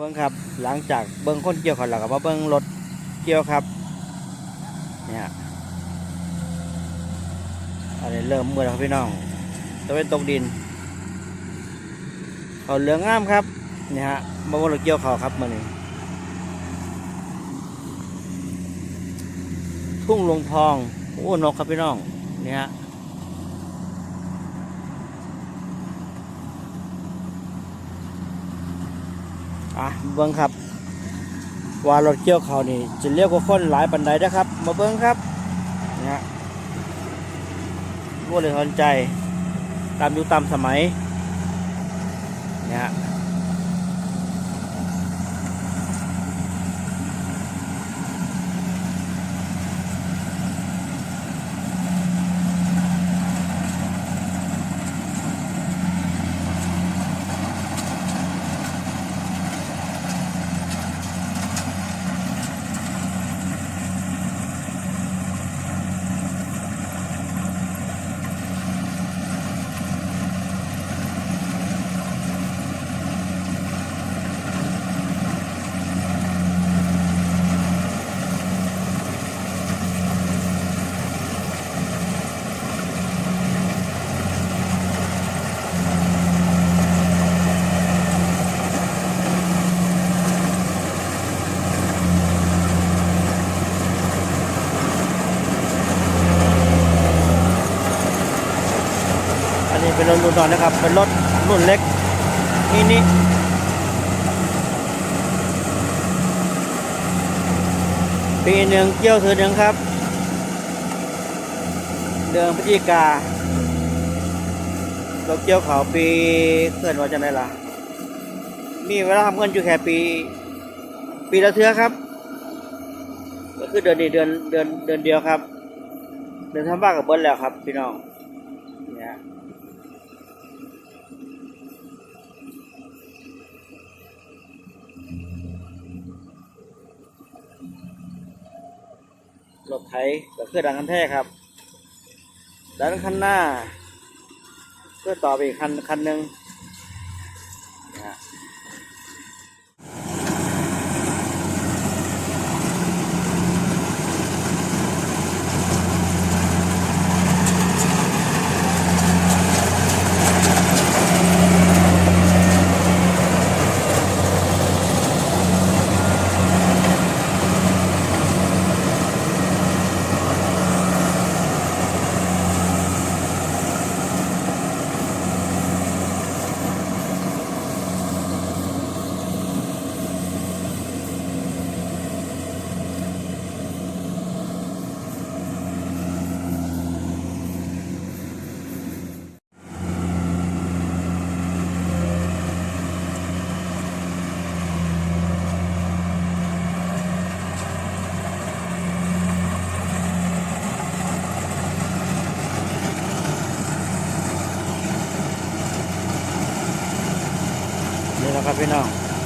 เบิ้งครับ หลังจากเบิ้งคนเกี่ยวเขาแล้วก็มาเบิ้งรถเกี่ยวครับ เนี่ยอันนี้เริ่มมืดแล้วครับพี่น้องตะเวนตกดิน เขาเหลืองงามครับเนี่ยฮะมาเบิ้งรถเกี่ยวเขาครับมื่อนี้ทุ่งลงทอง โอ้นกครับพี่น้องเนี่ยฮะ อะเบิ้งครับ ว่ารถเกี่ยวเขานี่จะเรียกว่าคนหลายปันใดนะครับ มาเบิ้งครับเนี่ยฮะรวดเลยทันใจ ตามยุคตามสมัยเนี่ยฮะอั หน่อนนะครับ เป็นรถรุ่นเล็กมินิปีหนึ่งเกี่ยวเธอหนึ่งครับ เดือนพฤศจิกาเราเกี่ยวเขาปีเคลื่อนว่าจะไหนล่ะ มีเวลาทำเงินอยู่แค่ปี ปีละเทือครับ ก็คือเดือนนี้เดือนเดือนเดือนเดียวครับ เดือนทำบ้านกับเบิ้ลแล้วครับ พี่น้อง รถไถก็คือดังคันแท้ครับด้านคันหน้าเพื่อต่อไปอีกคันคันหนึ่ง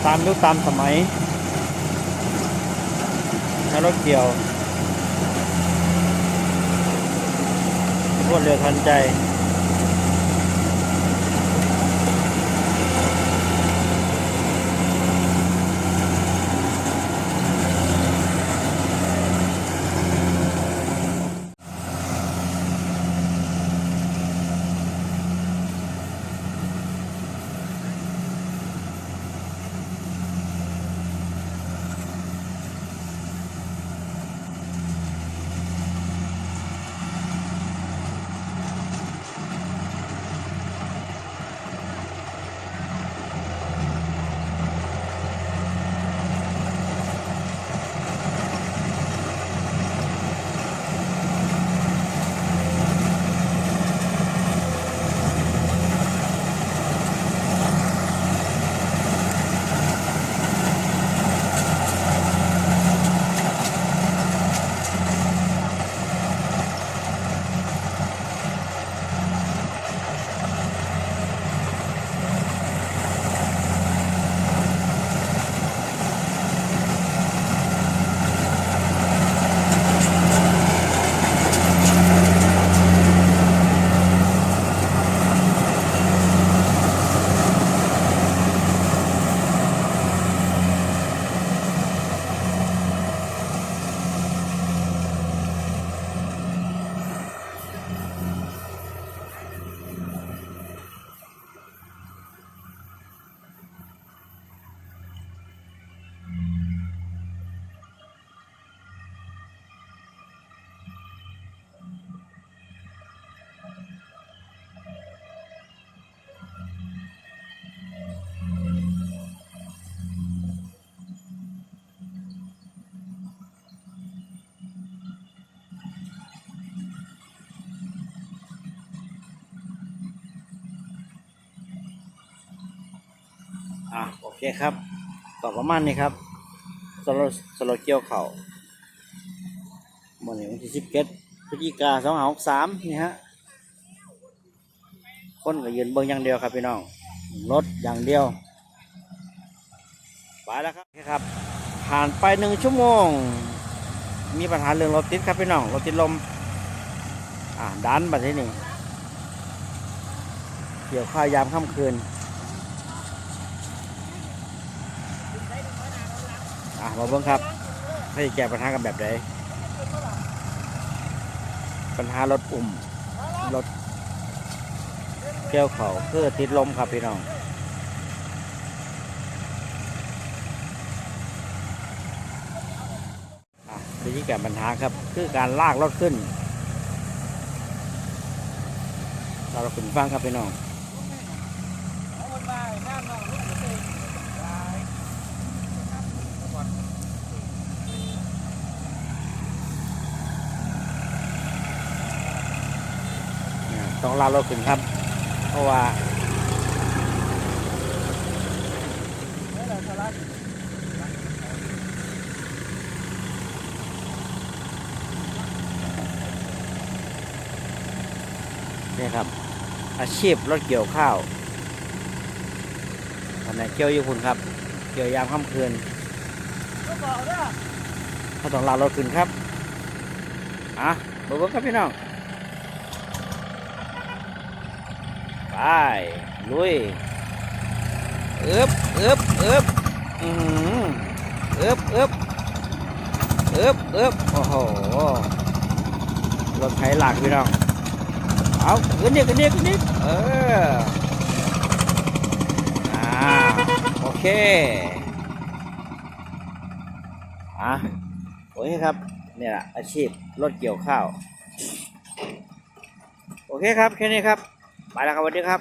ตามยุคตามสมัยนรถเกี่ยวรวดเร็วทันใจ โอเคครับก็ประมาณนี้ครับสโลสโลเกียวเข่าวันนี้วันที่สิบเจ็ดพฤศจิกาสองหกสามนี่ฮะคนก็ยืนเบิ่งอย่างเดียวครับพี่น้องรถอย่างเดียวไปแล้วครับครับ ผ่านไปหนึ่งชั่วโมง มีปัญหาเรื่องรถติดครับพี่น้องรถติดลมอ่าดันแบบนี้นี่เกี่ยวข้าวยามค่ำคืน อะมาเบิ่งครับให้แก้ปัญหากันแบบใดปัญหารถอุ่มรถเกี่ยวเขาเพื่อติดลมครับพี่น้องอะวิธีแก้ปัญหาครับ คือการลากรถขึ้น เราขึ้นฟังครับพี่น้อง เนี่ยต้องลากรถขึ้นครับ เพราะว่านี่ครับ อาชีพรถเกี่ยวข้าวอันไหนเกี่ยวอยู่คุณครับ เกี่ยวยามค่ำคืนเขาต้องลากรถขึ้นครับอะบอกว่าครับพี่น้อง ไปลุยเอึบเอึบเอึบอือหือเอึบเอึบเอึบเอึบโอ้โหรถไถหลักพี่น้องเอาขึ้นนี่ขึ้นนี่ขึ้นนี่เอออ่าโอเคอะโอเคครับเนี่ยอาชีพรถเกี่ยวข้าว โอเคครับ แค่นี้ครับ ไปแล้วครับวัสดีครับ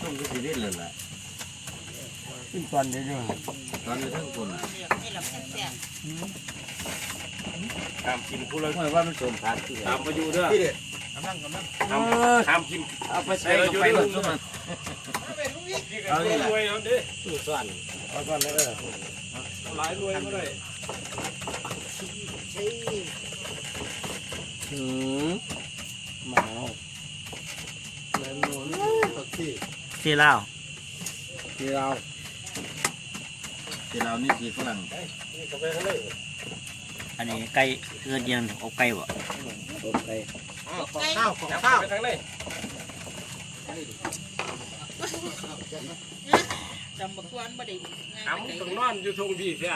ต้องมีชีวิตเลยล่ะ ตอนเดียวตอนนี้ทั้งคนตามกินผู้ละไม่ว่ามันสมพัดที่ตามมาอยู่เด้อที่เด็ดตามตามกินเอาไปใส่กับไปหมดทุกมันเอาเลยรวยเอาดิตู้สั่นเอาก่อนเลยเออหลายรวยก็ได้หืมหมาที่เล่าที่เรา ที่เรานี่สีฝรั่งอันนี้ไก่เกินยังเอาไก่บ่ต้มไก่ข้าวของข้าวไปทางไหนจำบักวนบ่ได้ถามต้องนอนอยู่ทงพี่เสีย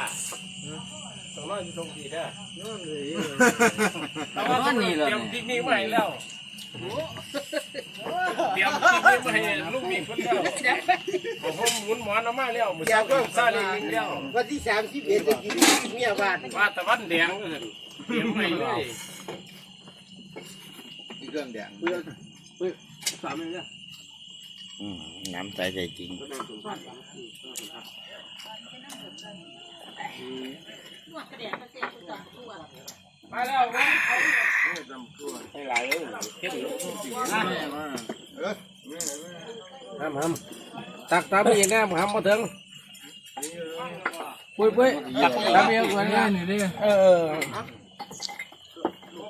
ต้องนอนอยู่ทงพี่เด้อแต่ว่าต้องเตรียมปิกนิกมาให้แล้ว เตรียมปิกนิกมาให้ลูกมีคนเดียวผมหมุนหมอนออกมาแล้วมือเช้าก็ซาเล้งแล้ววันที่สามสิบเอ็ดจะกินเมียบ้านว่าตะวันแดงก็เห็นเตรียมไปเลยมีเรื่องแดงอืมน้ำใจใจจริงนเดียสียตัวตัวมาแล้วนะให้หลายเลยเก็บห้ามห้ามตักตามอีกแน่ห้ามมาถึงปุ้ยปุ้ยตักตามอีกคนนี้นี่ดิเออ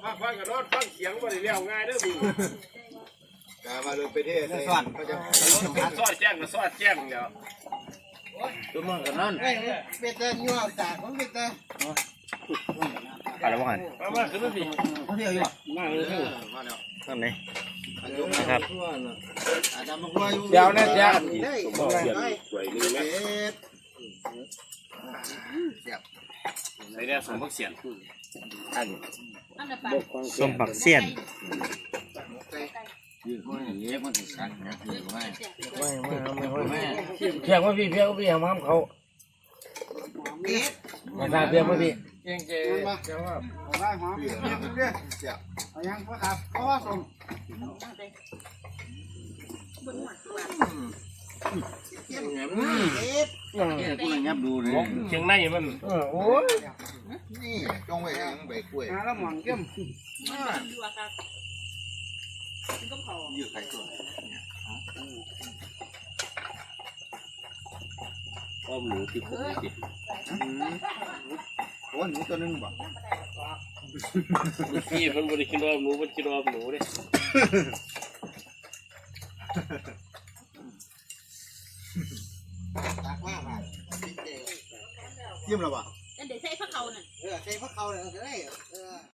พักฟังกับรถฟังเสียงบ่ได้เลี้ยวง่ายเด้อมึงกามาเลยไปเทศเลยสั่นเขาจะซอดแจ้งก็ซอดแจ้งเดี๋ยวตุ้มมันกันนั่นเป็นแต่ยัวตากมันเป็นแต่อะ ไรบ้างมามาขึ้นมาสิเขาเที่ยวอยู่นั่งเลยเด้อมาแล้วข้างในนะครับอาจารย์มาคุยเดี๋ยวนะจ๊ะได้บ่เสียงสวยนี่แม่เด็ดใส่ได้สมบักเสียงอันนั้นปะส้มผักเสี้ยนยืดมันอย่างนี้มันติดกันนะยืดไม่ไม่ไม่ไม่ไม่เพียงว่าพี่เพียงว่าพี่ห้ามห้ามเขาไม่ทราบเพียงว่าพี่ เก่งเก่งเจ้าว่าเอาได้หอมเปรี้ยวเปรี้ยวเจ้าเอายังพ่อครับพ่อส่งบนหัวตัวเกี่ยมเอ็ดเนี่ยกูเลยยับดูเลยเชียงในมันเออโอ้ยนี่จงไว้ยังใบกล้วยแล้วหมอนเกี่ยมมันเป็นยัวครับมันก็เผายืดไข่ตัวอ้อมหนูที่ผมติด โอ้หนูตัวนึงบ่พี่มันบริกินอ้อมหนูมันกินอ้อมหนูเลยตักมาบ่เยี่ยมแล้วบ่อันเดี๋ยวใช้พระเขาน่ะเออใส่พระเขาเลยก็ได้